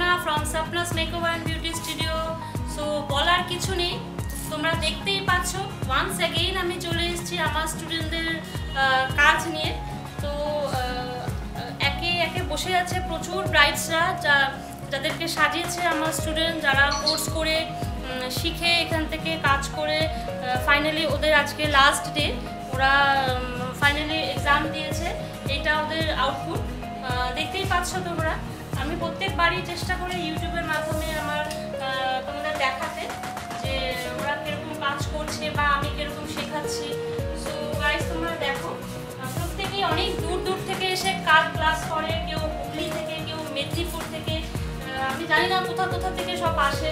Swapna from Swapna's makeover and beauty studio so বলার কিছু নেই। তোমরা দেখতেই পাচ্ছ। ওয়ান্স অ্যাগেইন আমি চলে এসেছি আমার স্টুডেন্টদের কাজ নিয়ে। তো একে একে বসে আছে প্রচুর ব্রাইটসরা যা, যাদেরকে সাজিয়েছে আমার স্টুডেন্ট যারা কোর্স করে শিখে এখান থেকে কাজ করে ফাইনালি ওদের আজকে লাস্ট ডে ওরা ফাইনালি এক্সাম দিয়েছে। এটা ওদের আউটপুট দেখতেই পাচ্ছ তোমরা। আমি প্রত্যেকবারই চেষ্টা করি ইউটিউবের মাধ্যমে আমার তোমাদের দেখাতে যে ওরা কীরকম কাজ করছে বা আমি কীরকম শেখাচ্ছি। সো গাইজ তোমরা দেখো, প্রত্যেকেই অনেক দূর দূর থেকে এসে কাজ ক্লাস করে, কেউ হুগলি থেকে, কেউ মেদিনীপুর থেকে আমি জানি না কোথা কোথা থেকে সব আসে।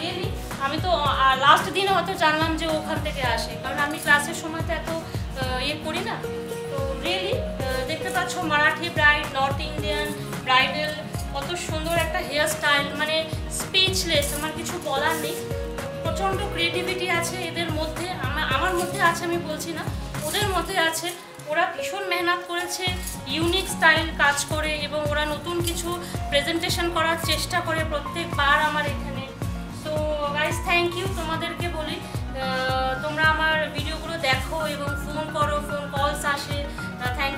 রিয়েলি আমি তো লাস্ট দিনে হয়তো জানলাম যে ওখান থেকে আসে। কারণ আমি ক্লাসের সময় তো এত ইয়ে করি না। তো রিয়েলি দেখতে পাচ্ছ মারাঠি ব্রাইড নর্থ ইন্ডিয়ান সুন্দর একটা হেয়ার স্টাইল মানে স্পিচলেস আমার কিছু বলার নেই। প্রচণ্ড ক্রিয়েটিভিটি আছে এদের মধ্যে আমার আমার মধ্যে আছে, আমি বলছি না। ওদের মধ্যে আছে, ওরা ভীষণ মেহনত করেছে ইউনিক স্টাইল কাজ করে এবং ওরা নতুন কিছু প্রেজেন্টেশন করার চেষ্টা করে প্রত্যেকবার আমার এখানে। তো গাইস থ্যাংক ইউ তোমাদেরকে বলি। তোমরা আমার ভিডিওগুলো দেখো এবং ফোন করো ফোন কলস আসে। থ্যাংক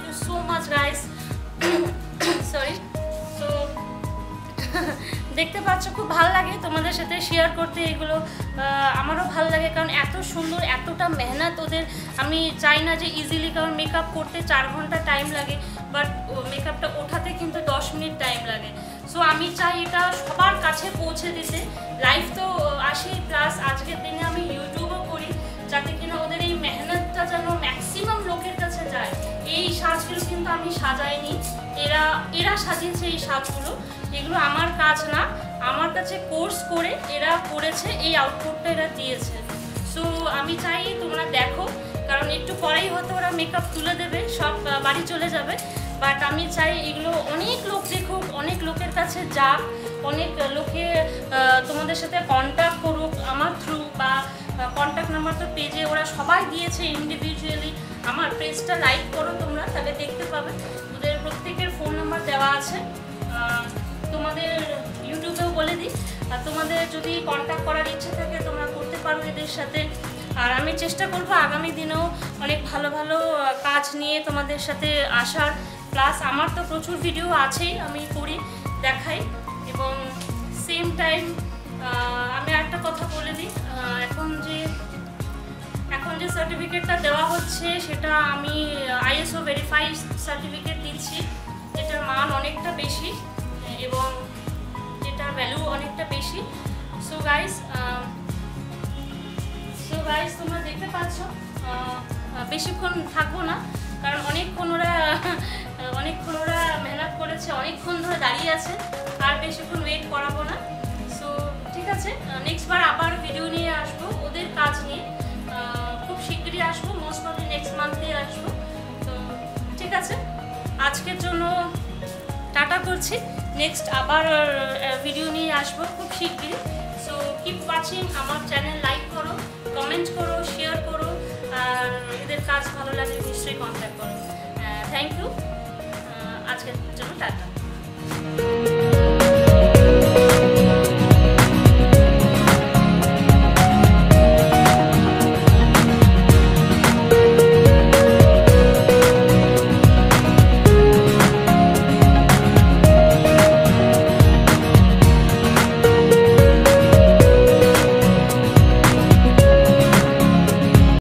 দেখতে পাচ্ছ, খুব ভালো লাগে তোমাদের সাথে শেয়ার করতে এগুলো। আমারও ভালো লাগে কারণ এত সুন্দর, এতটা মেহনত ওদের। আমি চাই না যে ইজিলি কারণ মেকআপ করতে চার ঘণ্টা টাইম লাগে বাট মেকআপটা ওঠাতে কিন্তু দশ মিনিট টাইম লাগে। সো আমি চাই এটা সবার কাছে পৌঁছে দিতে। লাইফ তো আসি প্লাস আজকের দিনে আমি ইউটিউবও করি, যাতে কিনা ওদের এই মেহনতটা যেন ম্যাক্সিমাম লোকের কাছে যায়। এই সাজগুলো কিন্তু আমি সাজাইনি। এরা সাজিয়েছে এই সাজগুলো এগুলো আমার কাজ না। আমার কাছে কোর্স করে এরা করেছে, এই আউটপুটটা এরা দিয়েছে। সো আমি চাই তোমরা দেখো, কারণ একটু পরেই হয়তো ওরা মেকআপ তুলে দেবে, সব বাড়ি চলে যাবে। বাট আমি চাই এগুলো অনেক লোক দেখুক, অনেক লোকের কাছে যাক, অনেক লোকে তোমাদের সাথে কন্ট্যাক্ট করুক, আমার থ্রু বা কন্ট্যাক্ট নাম্বার তো পেজে ওরা সবাই দিয়েছে ইন্ডিভিজুয়ালি আমার পেজটা লাইক করো তোমরা, তাহলে দেখতে পাবে। ওদের প্রত্যেকের নাম্বার দেওয়া আছে। তোমাদের ইউটিউবেও বলে দিই। আর তোমাদের যদি কন্ট্যাক্ট করার ইচ্ছে থাকে, তোমরা করতে পারো এদের সাথে। আর আমি চেষ্টা করব আগামী দিনেও অনেক ভালো ভালো কাজ নিয়ে তোমাদের সাথে আসার। প্লাস আমার তো প্রচুর ভিডিও আছেই, আমি করি, দেখাই। এবং সেম টাইম আমি একটা কথা বলে দিই। এখন যে এখন যে সার্টিফিকেটটা দেওয়া হচ্ছে, সেটা আমি আইএসও ভেরিফাই সার্টিফিকেট দিচ্ছি। যেটার মান অনেকটা বেশি, এবং যেটার ভ্যালু অনেকটা বেশি। সো গাইস সো গাইস তোমরা দেখতে পাচ্ছ বেশিক্ষণ থাকব না, কারণ অনেকক্ষণ ওরা অনেকক্ষণ ওরা মেহনত করেছে, অনেকক্ষণ ধরে দাঁড়িয়ে আছে, আর বেশিক্ষণ ওয়েট করাবো না। সো ঠিক আছে নেক্সট বার আবার ভিডিও নিয়ে আসব, ওদের কাজ নিয়ে। খুব শিগগিরই আসব মোস্ট প্রবলি নেক্সট মান্থে আসব। তো, ঠিক আছে, আজকের জন্য টাটা করছি। নেক্সট আবার ভিডিও নিয়ে আসব খুব শিগগিরই। সো কিপ ওয়াচিং আমার চ্যানেল লাইক করো কমেন্ট করো শেয়ার করো, আর এদের কাজ ভালো লাগলে নিশ্চয়ই কন্ট্যাক্ট করো। থ্যাংক ইউ আজকের জন্য টাটা।